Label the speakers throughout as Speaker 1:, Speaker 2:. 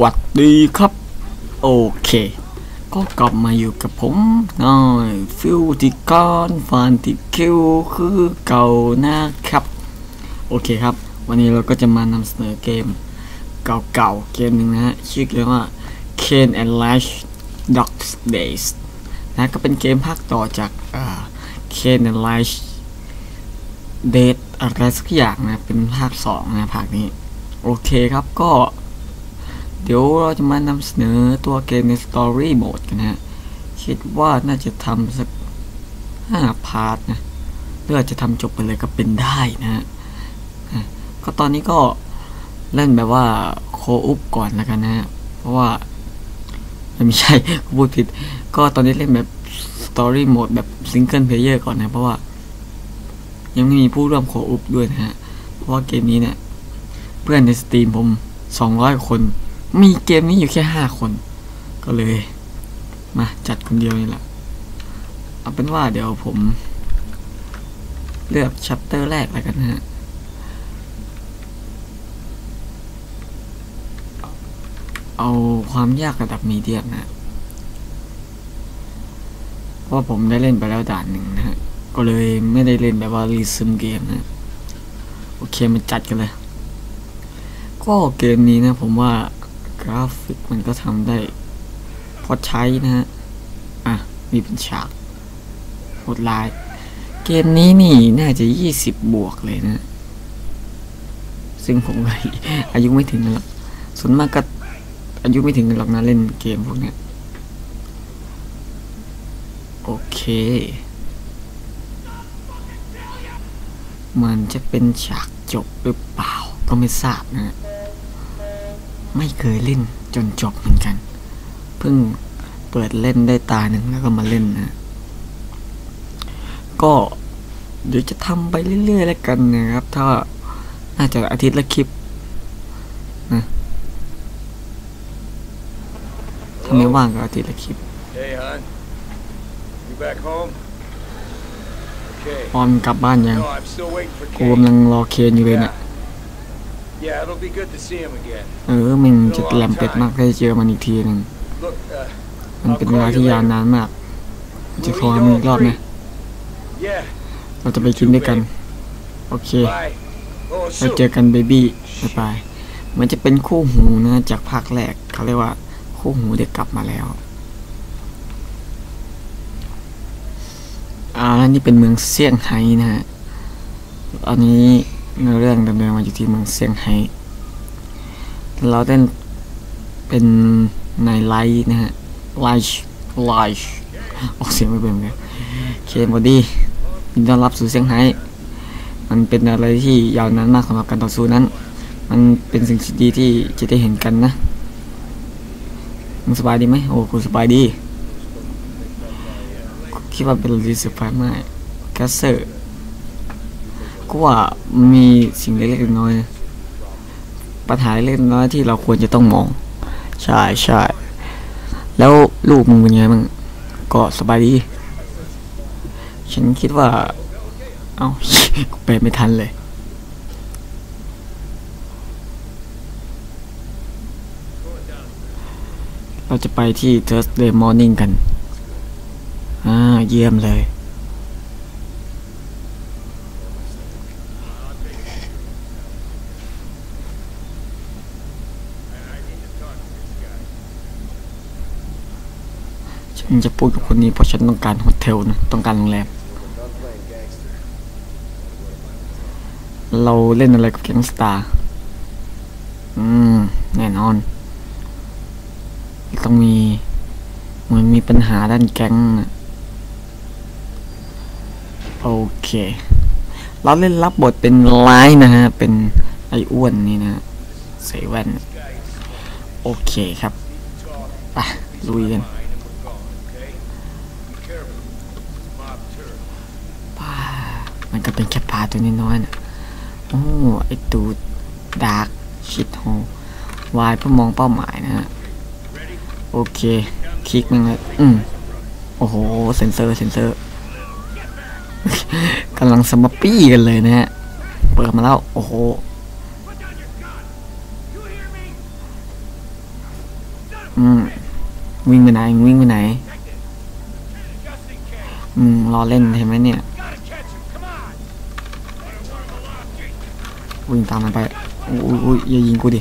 Speaker 1: วัสดีครับ โอเค ก็กลับมาอยู่กับผมน้อยฟิวติกอนฟันติคิวคือเก่านะครับ โอเคครับ วันนี้เราก็จะมานำเสนอเกม เก่าๆ เกมหนึ่งนะฮะ ชื่อเกมว่า k a n and Lash Dogs Days นะก็เป็นเกมภาคต่อจากอ่า Kane and Lash Date อะไรสักอย่างนะ เป็นภาคสองนะภาคนี้ โอเคครับก็ เดี๋ยวเราจะมานำเสนอตัวเกมใน Story Mode กันนะฮะ คิดว่าน่าจะทำสักห้าพาร์ทนะหรืออาจจะทำจบไปเลยก็เป็นได้นะฮะ ก็ตอนนี้ก็เล่นแบบว่าโคอุปก่อนแล้วกันนะฮะ เพราะว่า ไม่ใช่พูดผิด ก็ตอนนี้เล่นแบบ Story Mode แบบ Single Player ก่อนนะ เพราะว่า ยังไม่มีผู้ร่วมโคอุปด้วยนะฮะ เพราะว่าเกมนี้เนี่ย เพื่อนในสตรีมผม 200 คน มีเกมนี้อยู่แค่5คน ก็เลย มาจัดคนเดียวนี่แหละ เอาเป็นว่าเดี๋ยวผม เลือกชัปเตอร์แรกแล้วกันนะฮะเอาความยากระดับมีเดียมนะเพราะว่าผมได้เล่นไปแล้วด่านหนึ่งนะฮะ ก็เลยไม่ได้เล่นแบบว่ารีซึมเกมนะ โอเคมาจัดกันเลย ก็เกมนี้นะผมว่า กราฟิกมันก็ทำได้พอใช้นะฮะ อะ มีเป็นฉากโหดลาย เกมนี้นี่น่าจะยี่สิบบวกเลยนะ ซึ่งผมอายุไม่ถึงหรอกส่วนมากก็อายุไม่ถึงหรอกนะเล่นเกมพวกนี้โอเค มันจะเป็นฉากจบหรือเปล่าก็ไม่ทราบนะ ไม่เคยเล่นจนจบเหมือนกัน เพิ่งเปิดเล่นได้ตาหนึ่งแล้วก็มาเล่นนะก็เดี๋ยวจะทำไปเรื่อยๆแล้วกันนะครับ ถ้าน่าจะอาทิตย์ละคลิปนะถ้าไม่ว่างก็อาทิตย์ละคลิป
Speaker 2: Hey, hon. You back home? Okay.
Speaker 1: ออนกลับบ้านยัง
Speaker 2: No, I'm still waiting for
Speaker 1: กู
Speaker 2: Kane.
Speaker 1: กำลังรอเคนอยู่เลยเนี่ย
Speaker 2: Yeah, it'll be good to see him again.
Speaker 1: เออมันจะแหลมเป็ดมากได้เจอมันอีกทีหนึ่ง
Speaker 2: Look, uh,
Speaker 1: มันเป็นเวลาที่ยาวนานมาก จะโทรหามึงอีกรอบนะ
Speaker 2: yeah.
Speaker 1: เราจะไปกินด้วยกัน โอเค
Speaker 2: Bye. Oh,
Speaker 1: เรา
Speaker 2: shoot.
Speaker 1: เจอกันเบบี้บ๊ายบายมันจะเป็นคู่หูนะจากภาคแรกเขาเรียกว่า คู่หูเด็กกลับมาแล้ว อ่าแล้วนี่เป็นเมืองเซี่ยงไฮ้นะฮะตอนนี้ ในเรื่องดำเนินมาอยู่ที่เมืองเซี่ยงไฮ้เราเล่นเป็นในไลท์นะฮะไลท์ไลท์ออกเสียงไม่เป็นเลยเคบอดี้ยินดีต้อนรับสู่เซี่ยงไฮ้มันเป็นอะไรที่ยาวนานมากสำหรับการต่อสู้นั้น มันเป็นสิ่งที่ดีที่จะได้เห็นกันนะมึงสบายดีไหมโอ้กูสบายดีคิดว่าเป็นรีสปายมากแคสเซอร์ กูว่ามีสิ่งเล็กๆน้อยๆปัญหาเล็กๆน้อยที่เราควรจะต้องมอง ใช่ใช่แล้วลูกมึงเป็นไงบ้างก็สบายดี ฉันคิดว่า เอากูไปไม่ทันเลยเราจะไปที่ Thursday Morning กัน อ่า เยี่ยมเลย ฉันจะพูดกับคนนี้เพราะฉันต้องการโฮเทลนะต้องการโรงแรม เราเล่นอะไรกับแก๊งสตาร์อืม แน่นอน ต้องมีเหมือนมีปัญหาด้านแก๊งนะโอเค เราเล่นรับบทเป็นไลน์นะฮะ เป็นไอ้อ้วนนี่นะฮะใส่แว่น โอเคครับ ไปลุยกัน ป้ามัน ก็เป็นแค่ปลาตัวน้อยๆนะโอ้ไอตูดดาร์กชิดโฮวายเพื่อมองเป้าหมายนะฮะ โอเค คลิกมันเลยอืมโอ้โห เซนเซอร์ เซนเซอร์กำลังสมัปปี้กันเลยนะฮะ เปิดมาแล้ว โอ้โหอืมวิ่งไปไหน วิ่งไปไหน อืมรอเล่นใช่ไหมเนี่ย วิ่งตามมันไปอุ้ยอุ้ยอย่ายิงกูดิ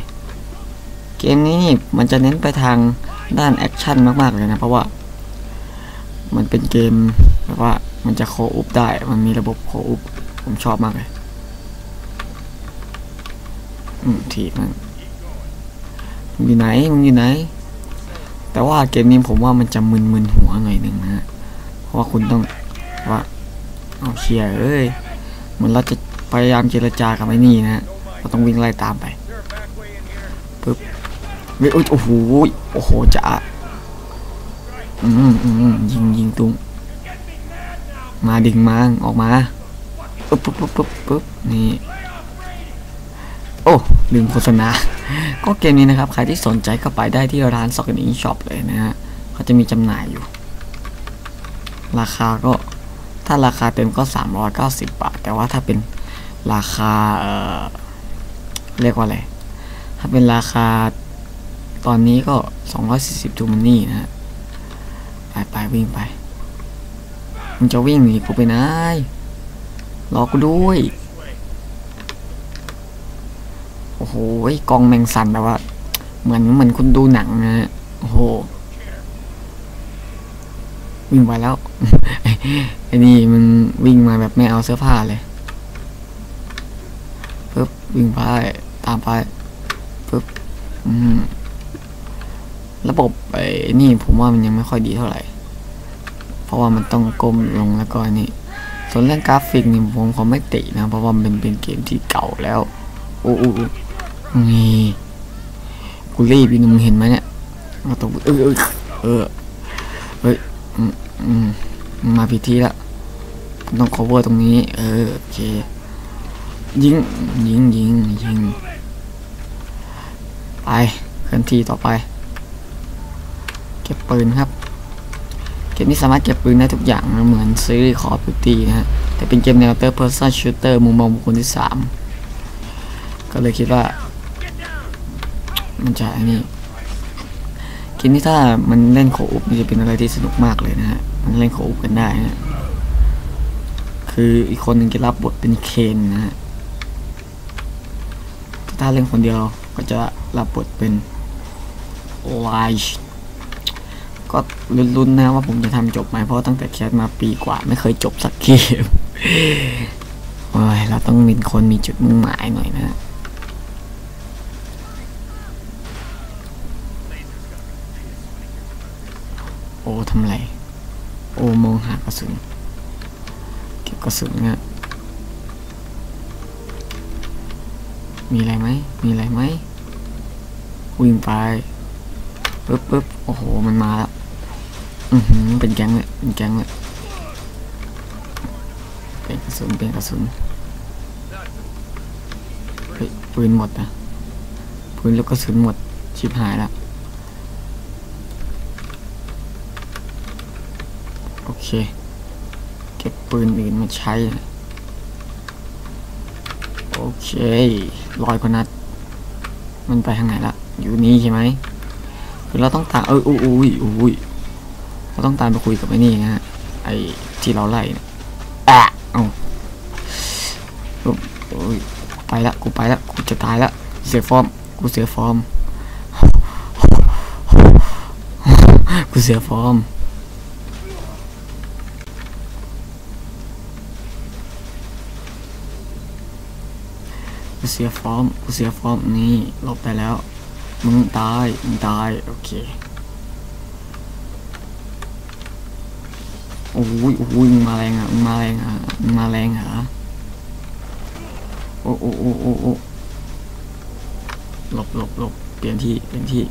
Speaker 1: เกมนี้นี่มันจะเน้นไปทางด้านแอคชั่นมากๆเลยนะ เพราะว่า มันเป็นเกมแบบว่ามันจะโคอุปได้ มันมีระบบโคอุปผมชอบมากเลย อืมถีบมันมึงอยู่ไหนมึงอยู่ไหน แต่ว่าเกมนี้ผมว่ามันจะมึนๆหัวหน่อยหนึ่งนะ เพราะว่าคุณต้องว่าเอาเชียร์เอ้ยเหมือนเราจะ พยายามเจรจากับไอ้นี่นะฮะเราต้องวิ่งไล่ตามไปปึ๊บเฮ้ยโอ้โหโอ้โหจะอืมอืมยิงยิงตุ้งมาดิงมาออกมาปึ๊บปึ๊บปึ๊บปึ๊บนี่โอ้ลืมโฆษณา ก็เกมนี้นะครับ ใครที่สนใจก็ไปได้ที่ร้าน s o c k e t i n Shop เลยนะฮะเขาจะมีจำหน่ายอยู่ ราคาก็ถ้าราคาเต็มก็ 390 บาท แต่ว่าถ้าเป็น ราคาเอ่อเรียกว่าอะไร ถ้าเป็นราคาตอนนี้ก็ 240ทูมันนี่นะฮะ ไปไปวิ่งไป มึงจะวิ่งหนีกูไปไหนรอกูด้วย โอ้โหกองแมงสันแบบว่า เหมือนเหมือนคุณดูหนังนะฮะ โอ้โห วิ่งไปแล้ว ไอ้นี่มึงวิ่งมาแบบไม่เอาเสื้อผ้าเลย ปึ๊บวิ่งไปตามไปปึ๊บอืมระบบไอ้นี่ผมว่ามันยังไม่ค่อยดีเท่าไหร่ เพราะว่ามันต้องก้มลงแล้วก็อันนี่ ส่วนเรื่องกราฟิกนี่ผมขอไม่ตินะ เพราะว่ามันเป็นเกมที่เก่าแล้วโอ้โหนี่กูรีบอยู่นะมึงเห็นไหมเนี่ยเราต้องเออเออเออเฮ้ยอืมอืมมาพิธีละต้อง cover ตรงนี้ เออโอเค ยิงยิงยิงยิงไปเคลื่อนที่ต่อไป เก็บปืนครับ เกมนี้สามารถเก็บปืนได้ทุกอย่างนะเหมือนซีรีส์ Call of Duty นะฮะแต่เป็นเกมแนว Third Person Shooter มุมมองบุคคลที่3ก็เลยคิดว่า มันจะอ้นี่เกมนี้ถ้ามันเล่นโคอุปนี่จะเป็นอะไรที่สนุกมากเลยนะฮะมันเล่นโคอุปกันได้นะคืออีกคนหนึ่งจะรับบทเป็นเคนนะฮะ ถ้าเล่นคนเดียวก็จะรับบทเป็นไลช์ก็ลุ้นๆนะว่าผมจะทำจบไหมเพราะตั้งแต่แคสมาปีกว่าไม่เคยจบสักเกมโอ้ยเราต้องมีคนมีจุดมุ่งหมายหน่อยนะ โอ้ทำไร โอ้มองหากระสุน เก็บกระสุนเนี่ย มีอะไรไหมมีอะไรไหมวิ่งไปปึ๊บปึ๊บโอ้โห มันมาแล้ว อือหือเป็นแก๊งเลยเป็นแก๊งเลยเป็นกระสุนเป็นกระสุนเฮ้ยปืนหมดนะปืนลูกกระสุนหมด ชิบหายแล้วโอเค เก็บปืนอื่นมาใช้นะ เคร้อยกว่านัด มันไปทางไหนละอยู่นี่ใช่ไหมคือเราต้องตามเอออุ้ยอุ้ยอุ้ยเราต้องตามไปคุยกับไอ้นี่นะฮะไอ้ที่เราไล่เนี่ยอะเอาไปละกูไปละกูจะตายละเสียฟอร์มกูเสียฟอร์มกูเสียฟอร์ม กูเสียฟอร์มกูเสียฟอร์มนี่หลบไปแล้ว มึงตาย มึงตาย โอเค โอ้ยโอ้ยมึงมาแรงอะมึงมาแรงอะมึงมาแรงหรอโอ้โอ้โอ้โอ้โอ้หลบหลบหลบเปลี่ยนที่เปลี่ยนที่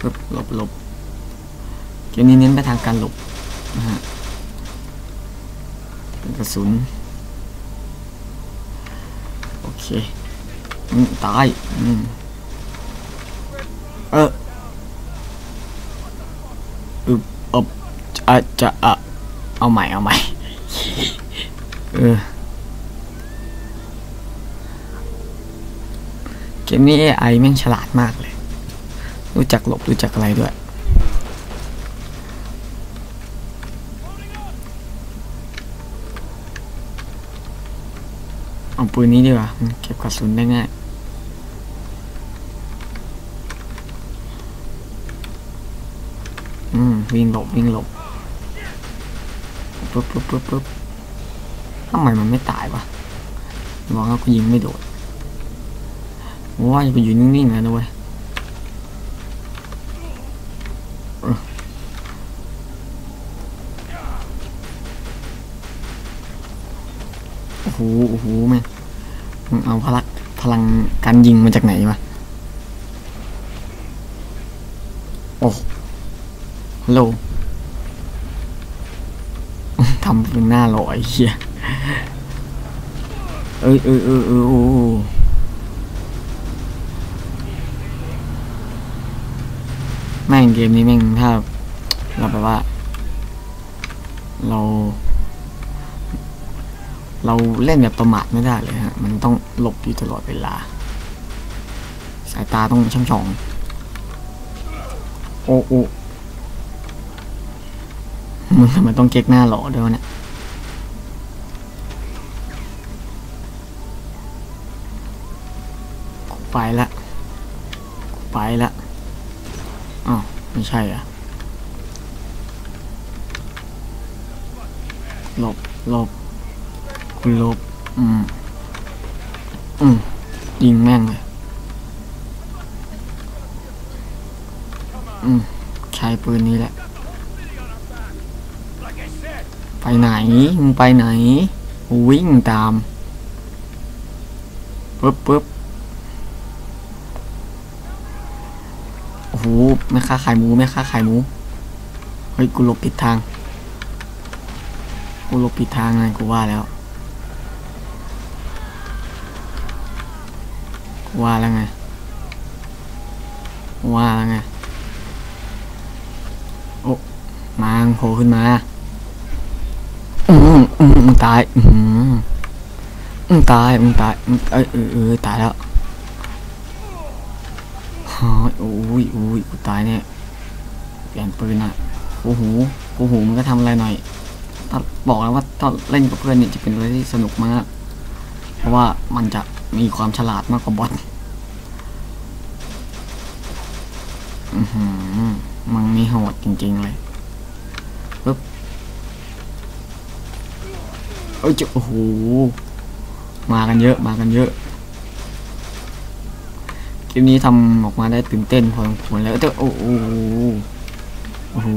Speaker 1: ปึ๊บหลบหลบเกมนี้เน้นไปทางการหลบนะฮะเป็นกระสุนโอเค ตายอืมเอออึบอบจะจะอะเอาใหม่เอาใหม่เออเกมนี้ AI แม่งฉลาดมากเลย รู้จักหลบรู้จักอะไรด้วย เอาปืนนี้ดีกว่ามันเก็บกระสุนได้ง่ายอืมวิ่งหลบวิ่งหลบปุ๊บปุ๊บปุ๊บปุ๊บทำไมมันไม่ตายวะมองแล้วกูยิงไม่โดดว่าอย่าไปอยู่นิ่งๆนะด้วย โอ้โหโอ้โหแม่มึงเอาพลังพลังการยิงมาจากไหนวะโอ้ฮัลโหลทำเป็นหน้าลอไอ้เหี้ยเอ้ยเอ้ยเอ้ยเอ้ยโอ้แม่งเกมนี้แม่งถ้าเราแบบว่า เรา เราเล่นแบบประมาทไม่ได้เลยฮะ มันต้องหลบอยู่ตลอดเวลา สายตาต้องช่ำชอง โอ้โอ้มึงทำไมต้องเก๊กหน้าหล่อด้วยวะเนี่ยไปละไปละอ้าวไม่ใช่อะหลบหลบ คุลบ อืม อืม ยิงแม่งเลย อืม ใช้ปืนนี้แหละ ไปไหน มึงไปไหน วิ่งตามปึ๊บปึ๊บโอ้โหแม่ค้าขายหมูแม่ค้าขายหมู เฮ้ย กูหลบผิดทาง กูหลบผิดทางไงกูว่าแล้ว ว่าแล้วไง ว่าแล้วไง โอ้มาโผล่ขึ้นมา อืมอืมมึงตาย อืมมึงตายมึงตายมึงเอ้ยเออเออตายแล้วฮอยโอ้ยโอ้ยตายเนี่ยเปลี่ยนปืนอะกูหูกูหูมันก็ทำอะไรหน่อยถ้าบอกแล้วว่าถ้าเล่นกับเพื่อนเนี่ยจะเป็นอะไรที่สนุกมาก เพราะว่ามันจะ มีความฉลาดมากกว่าบอทอือหือมันมีโหดจริง ๆ เลยเอ้ยจะโอ้โห มากันเยอะ มากันเยอะ คลิปนี้ทำออกมาได้ตื่นเต้นพอสมควรแล้วแต่โอ้โห โอ้โห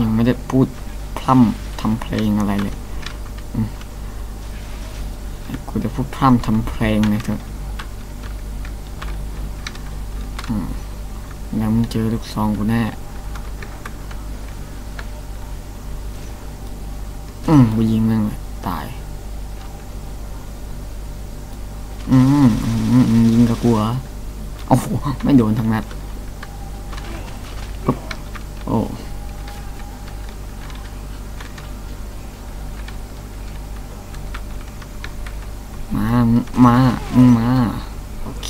Speaker 1: ยังไม่ได้พูดพร่ำทำเพลงอะไรเลย กูจะพูดพร่ำทำเพลงเลยเถอะแล้วมึงเจอลูกซองกูแน่ อืมกูยิงม่งตายอืมอืมอืมยิงกับกูเหรอโอ้โหไม่โดนทั้งนัดปึ๊บโอ้ มามึงมา มึงมา โอเค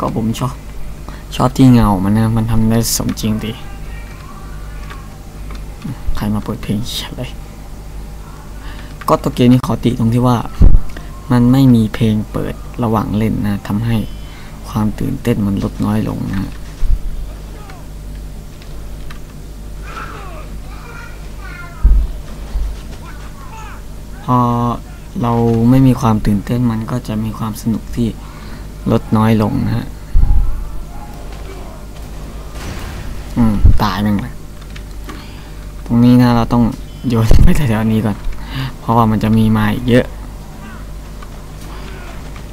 Speaker 1: ก็ผมชอบ ชอบที่เงา มันนะ มันทำได้สมจริงดี ใครมาเปิดเพลงเฉยก็ตัวเกมนี้ขอติตรงที่ว่า มันไม่มีเพลงเปิดระหว่างเล่นนะทำให้ความตื่นเต้นมันลดน้อยลงนะ พอเราไม่มีความตื่นเต้นมันก็จะมีความสนุกที่ลดน้อยลงนะฮะ อืม ตายแม่งเลยตรงนี้นะเราต้องโยนไปแถวๆนี้ก่อน เพราะว่ามันจะมีมาอีกเยอะ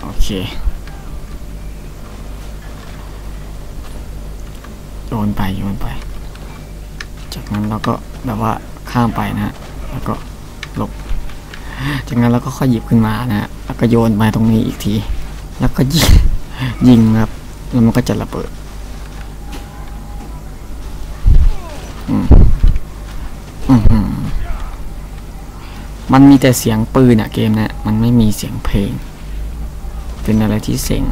Speaker 1: โอเคโยนไปโยนไป จากนั้นเราก็แบบว่าข้ามไปนะฮะ แล้วก็หลบ จากนั้นเราก็ค่อยหยิบขึ้นมานะฮะแล้วก็โยนไปตรงนี้อีกที แล้วก็ยิงยิงครับ แล้วมันก็จะระเบิดมันมีแต่เสียงปืนอะเกมเนะมันไม่มีเสียงเพลง เป็นอะไรที่เซ็ง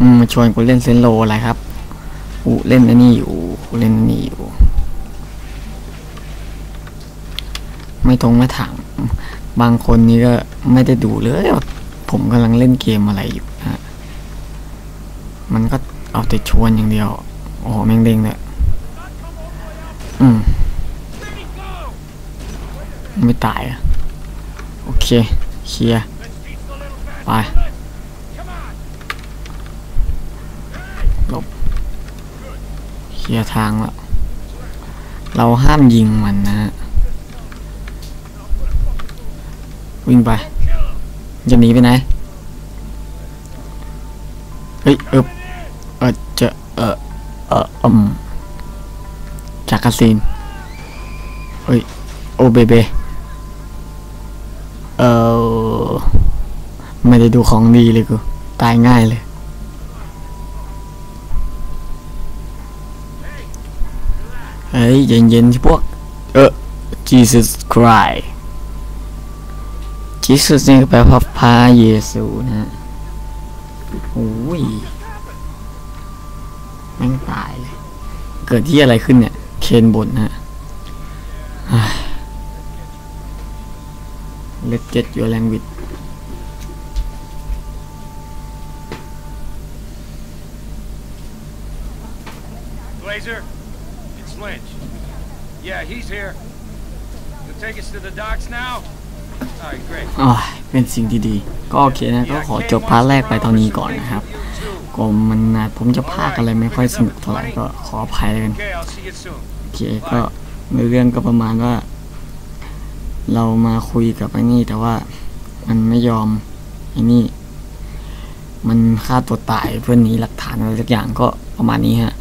Speaker 1: อืมาชวนกูเล่นเซนโลอะไรครับกูเล่นนนี้อยู่กูเล่นนนี้อยู่ ไม่ตรงไม่ถามบางคนนี่ก็ไม่ได้ดูเลยผมกำลังเล่นเกมอะไรอยู่ฮะมันก็เอาแต่ชวนอย่างเดียว โอ้โหแม่งเด้งเลยอืม ไม่ตายอะโอเค เคลียร์ไป หลบ เค ลียร์ทางแล้ว เราห้ามยิงมันนะฮะ วิ่งไป จะหนีไปไหน เฮ้ยเออเออจะเออเอออืมจากคาซีนเฮ้ย โอเบเบ เออไม่ได้ดูของดีเลยกู ตายง่ายเลย เฮ้ยเย็นๆที่พวก เออ Jesus Christ Jesus นี่แปลว่าพระเยซูนะฮะโอ้ยแม่งตายเลย เกิดที่อะไรขึ้นเนี่ย เคนบนนะฮะ Let's get your language
Speaker 2: Glazer, it's Lynch. Yeah, he's here. You'll take us to the docks now? All right, great.
Speaker 1: อ๋อเป็นสิ่งที่ดี ก็โอเคนะ ก็ขอจบพาร์ทแรกไปตอนนี้ก่อนนะครับก็มันนะผมจะพากอะไรไม่ค่อยสนุกเท่าไหร่ก็ขออภัยแล้วกัน
Speaker 2: Okay, I'll see you soon.
Speaker 1: โอเคก็ในเรื่องก็ประมาณว่า เรามาคุยกับไอ้นี่ แต่ว่ามันไม่ยอมไอ้นี่ มันฆ่าตัวตายเพื่อหนีหลักฐานอะไรสักอย่างก็ประมาณนี้ฮะ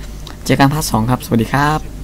Speaker 1: เจอกันพาร์ทสองครับ สวัสดีครับ